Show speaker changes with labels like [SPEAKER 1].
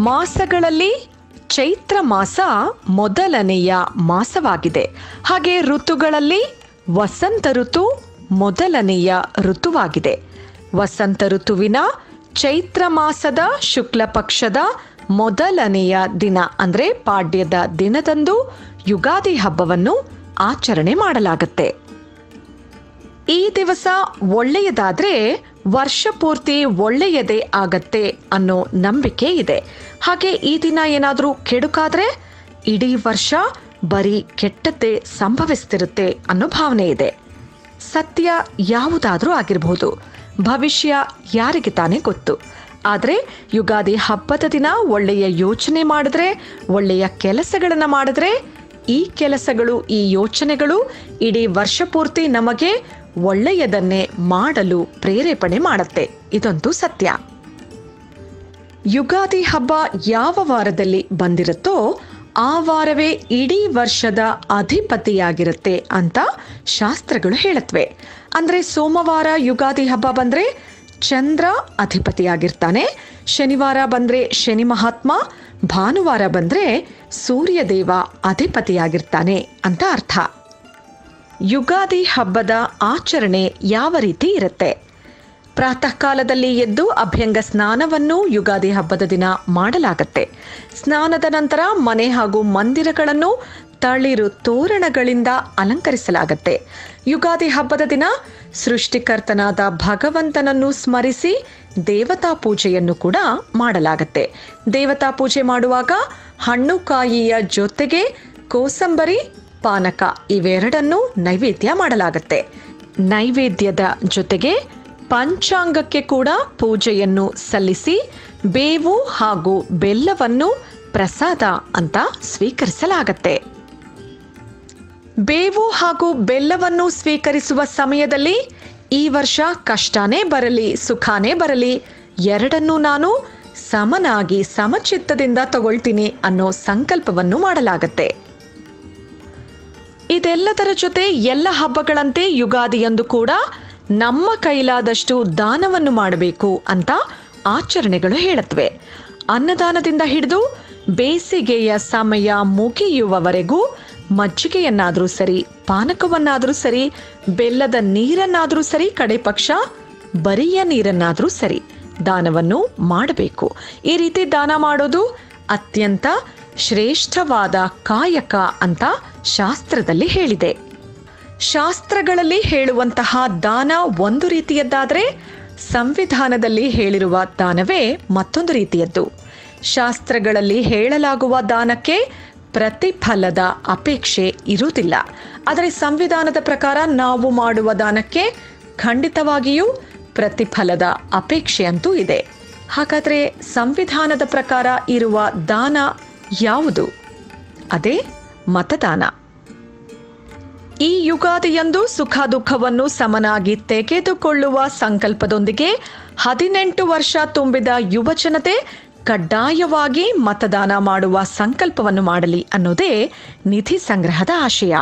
[SPEAKER 1] ಮಾಸಗಳಲ್ಲಿ ಚೈತ್ರ ಮಾಸ ಮೊದಲನೆಯ ಮಾಸವಾಗಿದೆ. ಹಾಗೆ ಋತುಗಳಲ್ಲಿ ವಸಂತ ಋತು ಮೊದಲನೆಯ ಋತುವಾಗಿದೆ. ವಸಂತ ಋತುವಿನ ಚೈತ್ರ ಮಾಸದ ಶುಕ್ಲ ಪಕ್ಷದ ಮೊದಲನೆಯ ದಿನ ಅಂದರೆ ಪಾಡ್ಯದ ದಿನದಂದು ಯುಗಾದಿ ಹಬ್ಬವನ್ನು ಆಚರಣೆ ಮಾಡಲಾಗುತ್ತೆ. ಈ ದಿವಸ ಒಳ್ಳೆಯದಾದ್ರೆ ವರ್ಷ ಪೂರ್ತಿ ಒಳ್ಳೆಯದೇ ಆಗತ್ತೆ ಅನ್ನೋ ನಂಬಿಕೆ ಇದೆ. ಹಾಗೆ ಈ ದಿನ ಏನಾದರೂ ಕೆಡುಕಾದ್ರೆ ಇಡೀ ವರ್ಷ ಬರೀ ಕೆಟ್ಟದ್ದೇ ಸಂಭವಿಸ್ತಿರುತ್ತೆ ಅನ್ನೋ ಭಾವನೆ ಇದೆ. ಸತ್ಯ ಯಾವುದಾದ್ರೂ ಆಗಿರಬಹುದು ಭವಿಷ್ಯ ಯಾರಿಗೆ ತಾನೇ ಗೊತ್ತು. ಆದರೆ ಯುಗಾದಿ ಹಬ್ಬದ ದಿನ ಒಳ್ಳೆಯ ಯೋಚನೆ ಮಾಡಿದ್ರೆ, ಒಳ್ಳೆಯ ಕೆಲಸಗಳನ್ನು ಮಾಡಿದ್ರೆ ಈ ಕೆಲಸಗಳು, ಈ ಯೋಚನೆಗಳು ಇಡೀ ವರ್ಷ ಪೂರ್ತಿ ನಮಗೆ ಒಳ್ಳೆಯದನ್ನೇ ಮಾಡಲು ಪ್ರೇರೇಪಣೆ ಮಾಡುತ್ತೆ. ಇದಂತೂ ಸತ್ಯ. ಯುಗಾದಿ ಹಬ್ಬ ಯಾವ ವಾರದಲ್ಲಿ ಬಂದಿರುತ್ತೋ ಆ ವಾರವೇ ಇಡೀ ವರ್ಷದ ಅಧಿಪತಿಯಾಗಿರುತ್ತೆ ಅಂತ ಶಾಸ್ತ್ರಗಳು ಹೇಳುತ್ತವೆ. ಅಂದ್ರೆ ಸೋಮವಾರ ಯುಗಾದಿ ಹಬ್ಬ ಬಂದ್ರೆ ಚಂದ್ರ ಅಧಿಪತಿಯಾಗಿರ್ತಾನೆ, ಶನಿವಾರ ಬಂದ್ರೆ ಶನಿ ಮಹಾತ್ಮ, ಭಾನುವಾರ ಬಂದ್ರೆ ಸೂರ್ಯದೇವ ಅಧಿಪತಿಯಾಗಿರ್ತಾನೆ ಅಂತ ಅರ್ಥ. ಯುಗಾದಿ ಹಬ್ಬದ ಆಚರಣೆ ಯಾವ ರೀತಿ ಇರುತ್ತೆ? ಪ್ರಾತಃ ಕಾಲದಲ್ಲಿ ಎದ್ದು ಅಭ್ಯಂಗ ಸ್ನಾನವನ್ನು ಯುಗಾದಿ ಹಬ್ಬದ ದಿನ ಮಾಡಲಾಗತ್ತೆ. ಸ್ನಾನದ ನಂತರ ಮನೆ ಹಾಗೂ ಮಂದಿರಗಳನ್ನು ತಳಿರು ತೋರಣಗಳಿಂದ ಅಲಂಕರಿಸಲಾಗತ್ತೆ. ಯುಗಾದಿ ಹಬ್ಬದ ದಿನ ಸೃಷ್ಟಿಕರ್ತನಾದ ಭಗವಂತನನ್ನು ಸ್ಮರಿಸಿ ದೇವತಾ ಪೂಜೆಯನ್ನು ಕೂಡ ಮಾಡಲಾಗುತ್ತೆ. ದೇವತಾ ಪೂಜೆ ಮಾಡುವಾಗ ಹಣ್ಣು ಕಾಯಿಯ ಜೊತೆಗೆ ಕೋಸಂಬರಿ ಪಾನಕ ಇವೆರಡನ್ನೂ ನೈವೇದ್ಯ ಮಾಡಲಾಗತ್ತೆ. ನೈವೇದ್ಯದ ಜೊತೆಗೆ ಪಂಚಾಂಗಕ್ಕೆ ಕೂಡ ಪೂಜೆಯನ್ನು ಸಲ್ಲಿಸಿ ಬೇವು ಹಾಗೂ ಬೆಲ್ಲವನ್ನು ಪ್ರಸಾದ ಅಂತ ಸ್ವೀಕರಿಸಲಾಗತ್ತೆ. ಬೇವು ಹಾಗೂ ಬೆಲ್ಲವನ್ನು ಸ್ವೀಕರಿಸುವ ಸಮಯದಲ್ಲಿ ಈ ವರ್ಷ ಕಷ್ಟನೇ ಬರಲಿ, ಸುಖಾನೇ ಬರಲಿ, ಎರಡನ್ನೂ ನಾನು ಸಮನಾಗಿ, ಸಮಚಿತ್ತದಿಂದ ತಗೊಳ್ತೀನಿ ಅನ್ನೋ ಸಂಕಲ್ಪವನ್ನು ಮಾಡಲಾಗತ್ತೆ. ಇದೆಲ್ಲದರ ಜೊತೆ ಎಲ್ಲ ಹಬ್ಬಗಳಂತೆ ಯುಗಾದಿಯಂದು ಕೂಡ ನಮ್ಮ ಕೈಲಾದಷ್ಟು ದಾನವನ್ನು ಮಾಡಬೇಕು ಅಂತ ಆಚರಣೆಗಳು ಹೇಳುತ್ತವೆ. ಅನ್ನದಾನದಿಂದ ಹಿಡಿದು ಬೇಸಿಗೆಯ ಸಮಯ ಮುಗಿಯುವವರೆಗೂ ಮಜ್ಜಿಗೆಯನ್ನಾದರೂ ಸರಿ, ಪಾನಕವನ್ನಾದರೂ ಸರಿ, ಬೆಲ್ಲದ ನೀರನ್ನಾದರೂ ಸರಿ, ಕಡೆ ಪಕ್ಷ, ಬರಿಯ ನೀರನ್ನಾದರೂ ಸರಿ ದಾನವನ್ನು ಮಾಡಬೇಕು. ಈ ರೀತಿ ದಾನ ಮಾಡೋದು ಅತ್ಯಂತ ಶ್ರೇಷ್ಠವಾದ ಕಾಯಕ ಅಂತ ಶಾಸ್ತ್ರದಲ್ಲಿ ಹೇಳಿದೆ. ಶಾಸ್ತ್ರಗಳಲ್ಲಿ ಹೇಳುವಂತಹ ದಾನ ಒಂದು ರೀತಿಯದ್ದಾದರೆ ಸಂವಿಧಾನದಲ್ಲಿ ಹೇಳಿರುವ ದಾನವೇ ಮತ್ತೊಂದು ರೀತಿಯದ್ದು. ಶಾಸ್ತ್ರಗಳಲ್ಲಿ ಹೇಳಲಾಗುವ ದಾನಕ್ಕೆ ಪ್ರತಿಫಲದ ಅಪೇಕ್ಷೆ ಇರುವುದಿಲ್ಲ. ಆದರೆ ಸಂವಿಧಾನದ ಪ್ರಕಾರ ನಾವು ಮಾಡುವ ದಾನಕ್ಕೆ ಖಂಡಿತವಾಗಿಯೂ ಪ್ರತಿಫಲದ ಅಪೇಕ್ಷೆ ಅಂತೂ ಇದೆ. ಹಾಗಾದರೆ ಸಂವಿಧಾನದ ಪ್ರಕಾರ ಇರುವ ದಾನ ಯಾವುದು? ಅದೇ ಮತದಾನ. ಈ ಯುಗಾದಿಯಂದು ಸುಖ ದುಃಖವನ್ನು ಸಮನಾಗಿ ತೆಗೆದುಕೊಳ್ಳುವ ಸಂಕಲ್ಪದೊಂದಿಗೆ ಹದಿನೆಂಟು ವರ್ಷ ತುಂಬಿದ ಯುವಜನತೆ ಕಡ್ಡಾಯವಾಗಿ ಮತದಾನ ಮಾಡುವ ಸಂಕಲ್ಪವನ್ನು ಮಾಡಲಿ ಅನ್ನೋದೇ ನಿಧಿ ಸಂಗ್ರಹದ ಆಶಯ.